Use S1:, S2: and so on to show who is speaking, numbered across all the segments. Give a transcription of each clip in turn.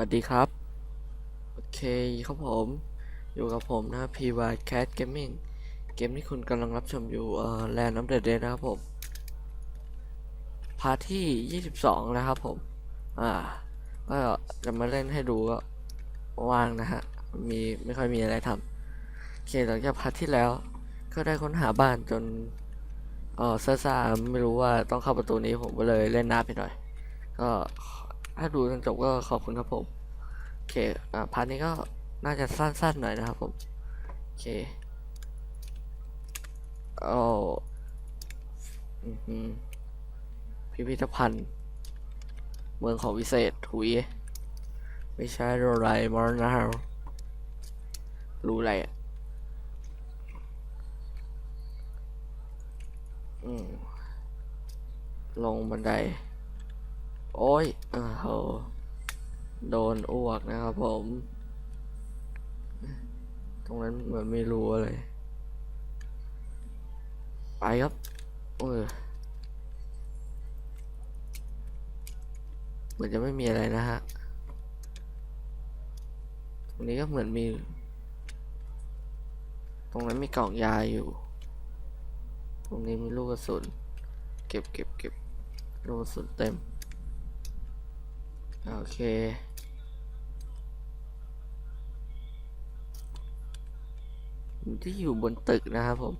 S1: วัสดีครับ โอเคครับผม อยู่กับผมนะ PY Cat Gaming เกมที่คุณกำลังรับชมอยู่เอ่อ Land of the Dead นะครับผม พาร์ทที่ 22 นะครับผม อ่า ก็จะมาเล่นให้ดูก็ว่างนะฮะ มีไม่ค่อยมีอะไรทำโอเคหลังจากพาร์ทที่แล้ว ก็ได้ค้นหาบ้านจนเออซ่าซาๆไม่รู้ว่าต้องเข้าประตูนี้ผมก็เลยเล่นน้ำไปหน่อย ก็ ถ้าดูจนจบก็ขอบคุณครับผม โอเค อ่า พาร์ทนี้ก็น่าจะสั้นๆหน่อยนะครับผม โอเคโอ้อือหือพิพิธภัณฑ์ เมืองของวิเศษถุย ไม่ใช่อะไรมอรณะรู้อะไรอะอืมลงบันได โอ้ยเออโโดนอ้วกนะครับผม ตรงนั้นเหมือนไม่รู้อะไร ไปครับ เออเหมือนจะไม่มีอะไรนะฮะ ตรงนี้ก็เหมือนมี ตรงนั้นมีกล่องยาอยู่ ตรงนี้มีลูกกระสุน เก็บเก็บเก็บลูกกระสุนเต็ม โอเค ที่อยู่บนตึกนะครับผม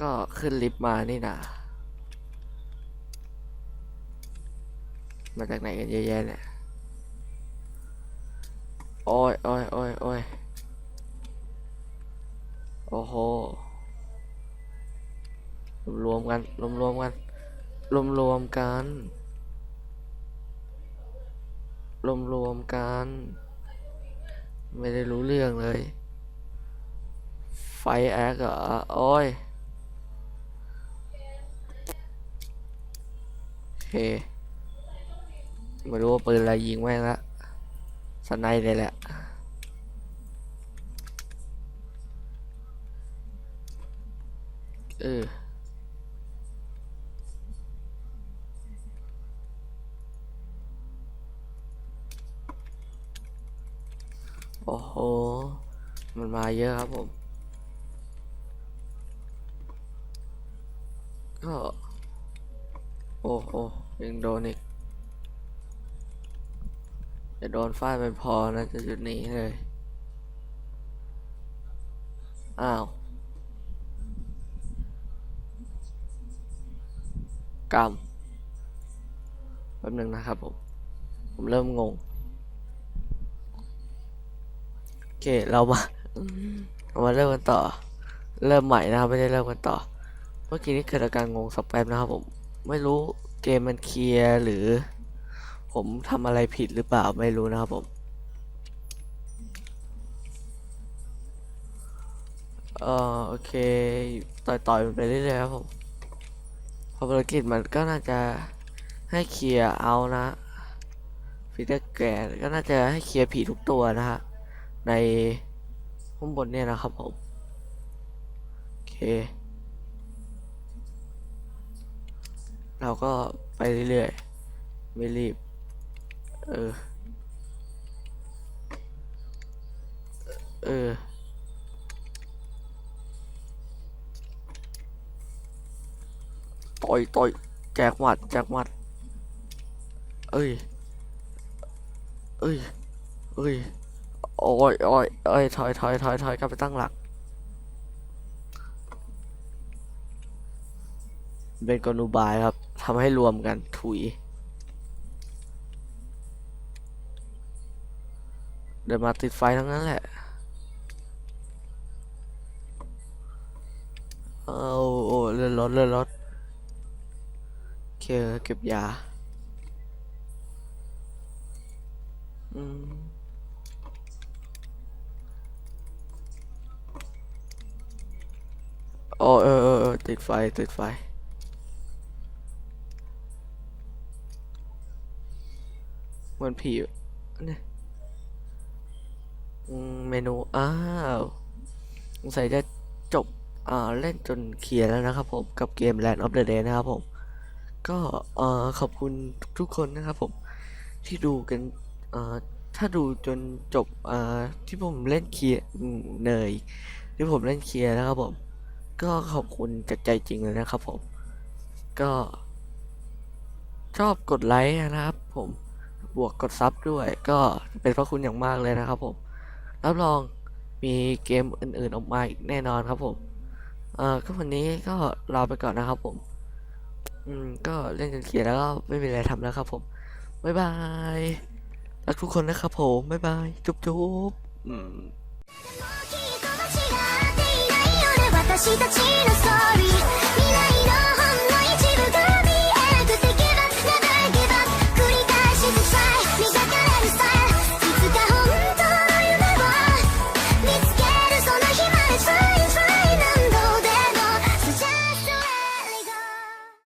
S1: ก็ขึ้นลิฟต์มานี่นะมาจากไหนกันเยอะแยะเนี่ยโอ้ยโอ้ยโอ้ยโอ้ยโอ้โห รวมๆกัน รวมๆกัน รวมๆกัน รวมๆกัน ไม่ได้รู้เรื่องเลย ไฟแอคเหรอโอ้ยโอเคไม่รู้ว่าปืนอะไรยิงแม่งละสไนเลยแหละเออ โอ้โห มันมาเยอะครับผม ก็ โอ้โอ้ยังโดนอีก จะโดนฟาดไปพอนะจะจุดหนี้เลย อ้าว กรรมแป๊บนึงนะครับผม ผมเริ่มงง โอ เคเรามาเรามาเริ่มกันต่อ เริ่มใหม่นะครับไม่ได้เริ่มกันต่อ เมื่อกี้นี้เกิดอาการงงสักแป๊บนะครับผมไม่รู้เกมมันเคลียร์หรือ ผมทำอะไรผิดหรือเปล่าไม่รู้นะครับผมเออโอเค ต่อยต่อยมันไปเรื่อยๆครับผมพอภารกิจมันก็น่าจะให้เคลียร์เอานะฟีเตอร์แกรก็น่าจะให้เคลียร์ผีทุกตัวนะฮะ ในข้างบนเนี่ยนะครับผม โอเค เราก็ไปเรื่อยๆ ไม่รีบ เออ เออต่อยต่อยแจกหมัดแจกหมัด เอ้ย เอ้ย เอ้ย โอ้ยโอ้ยเอ้ยถอยถอยถอยถอยกลับไปตั้งหลัก เป็นกลอุบายครับทำให้รวมกันถุย เดินมาติดไฟทั้งนั้นแหละ เอาโอ้เลื่อนรถเลื่อนรถเคเก็บยา อืม โอ้เออเออติดไฟติดไฟ เหมือนผีเนี่ยเมนู อ้าวสงสัยจะจบอ่าเล่นจนเคลียร์แล้วนะครับผมกับเกม Land of the Dead นะครับผม ก็เอ่อขอบคุณทุกคนนะครับผม ที่ดูกันอ่อถ้าดูจนจบอ่อที่ผมเล่นเคลียร์อืมเนยที่ผมเล่นเคลียร์นะครับผม ก็ขอบคุณจากใจจริงเลยนะครับผม ก็ชอบกดไลค์นะครับ ผมบวกกดซับด้วย ก็เป็นพระคุณอย่างมากเลยนะครับผมรับรองมีเกมอื่นๆออกมาอีกแน่นอนครับผมเอ่อก็วันนี้ก็ลาไปก่อนนะครับผม อืมก็เล่นจนเคลียร์แล้วก็ไม่มีอะไรทำแล้วครับผมบ๊ายบายรักทุกคนนะครับผมบ๊ายบายจุ๊บจุ๊บอืม
S2: 私たちのストーリー。